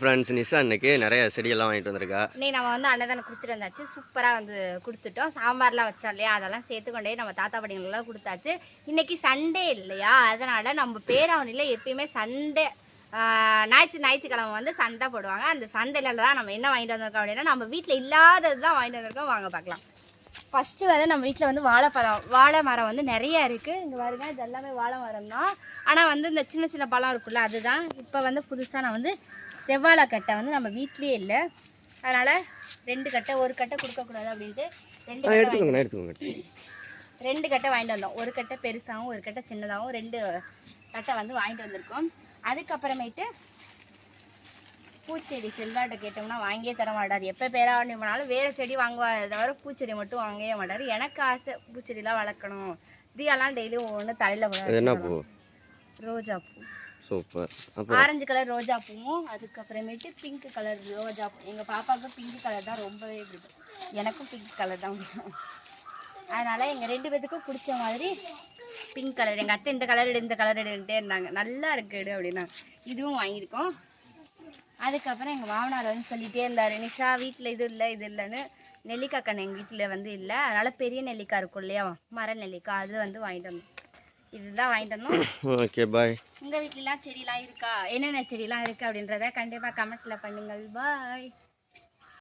Friends Nisha இன்னைக்கு நிறைய செடியெல்லாம் வாங்கிட்டு வந்திருக்கா. இன்னைக்கு நம்ம வந்து அன்னதானம் கொடுத்துட்டு வந்தாச்சு. சூப்பராக வந்து கொடுத்துட்டோம். சாம்பார்லாம் வச்சோம் இல்லையா? அதெல்லாம் சேர்த்துக்கொண்டே நம்ம தாத்தா பாட்டிங்களுக்கெல்லாம் கொடுத்தாச்சு. இன்னைக்கு சண்டே இல்லையா? அதனால் நம்ம பேராவணியில் எப்பயுமே சண்டே ஞாயிற்று ஞாயிற்றுக்கிழமை வந்து சந்தை போடுவாங்க. அந்த சந்தையில தான் நம்ம என்ன வாங்கிட்டு வந்திருக்கோம் அப்படின்னா நம்ம வீட்டில் இல்லாதது தான் வாங்கிட்டு வந்திருக்கோம். வாங்க பார்க்கலாம். ஃபஸ்ட்டு வந்து நம்ம வீட்டில் வந்து வாழைப்பழம் வாழை மரம் வந்து நிறைய இருக்குது இங்கே பாருங்க இது எல்லாமே வாழை மரம் தான். ஆனால் வந்து இந்த சின்ன சின்ன பழம் இருக்குல்ல அதுதான். இப்போ வந்து புதுசாக நான் வந்து செவ்வாழை கட்டை வந்து நம்ம வீட்லேயே இல்லை. அதனால் ரெண்டு கட்டை ஒரு கட்டை கொடுக்கக்கூடாது அப்படின்ட்டு ரெண்டு எடுத்துக்கோங்க எடுத்துக்கோங்க ரெண்டு கட்டை வாங்கிட்டு வந்தோம். ஒரு கட்டை பெருசாகவும் ஒரு கட்டை சின்னதாகவும் ரெண்டு கட்டை வந்து வாங்கிட்டு வந்திருக்கோம். அதுக்கப்புறமேட்டு பூச்செடி செல்வாட்ட கேட்டோம்னா வாங்கியே தர மாட்டார். எப்போ பேராவணி போனாலும் வேறு செடி வாங்குவார் தவிர பூச்செடி மட்டும் வாங்கவே மாட்டார். எனக்கு ஆசை பூச்செடிலாம் வளர்க்கணும். தியாலாம் டெய்லியும் ஒவ்வொன்று தலையில் அது என்ன பூ? ரோஜா பூ. சூப்பர். ஆரஞ்சு கலர் ரோஜா பூவும் அதுக்கப்புறமேட்டு பிங்க் கலர் ரோஜா பூ. எங்கள் பாப்பாவுக்கு பிங்க் கலர் தான் ரொம்பவே பிடிக்கும். எனக்கும் பிங்க் கலர் தான் பிடிக்கும். அதனால் எங்கள் ரெண்டு பேத்துக்கும் பிடிச்ச மாதிரி பிங்க் கலர் எங்கள் அத்தை இந்த கலர் எடு இந்த கலர் எடுன்ட்டே இருந்தாங்க. நல்லா இருக்கு எடு அப்படின்னா. இதுவும் வாங்கியிருக்கோம். அதுக்கப்புறம் எங்கள் மாமனார் வந்து சொல்லிகிட்டே இருந்தார் நிஷா வீட்டில் இது இல்லை இது இல்லைன்னு. நெல்லிக்காய் கண்ணு எங்கள் வீட்டில் வந்து இல்லை. அதனால் பெரிய நெல்லிக்காய் இருக்கும் இல்லையா? மர நெல்லிக்காய். அது வந்து வாங்கிட்டு வந்தோம். இதுதான் வாங்கிட்டு வந்தோம். ஓகே பாய் உங்கள் வீட்லலாம் செடிலாம் இருக்கா? என்னென்ன செடிலாம் இருக்குது அப்படின்றத கண்டிப்பாக கமெண்ட்டில் பண்ணுங்கள். பாய்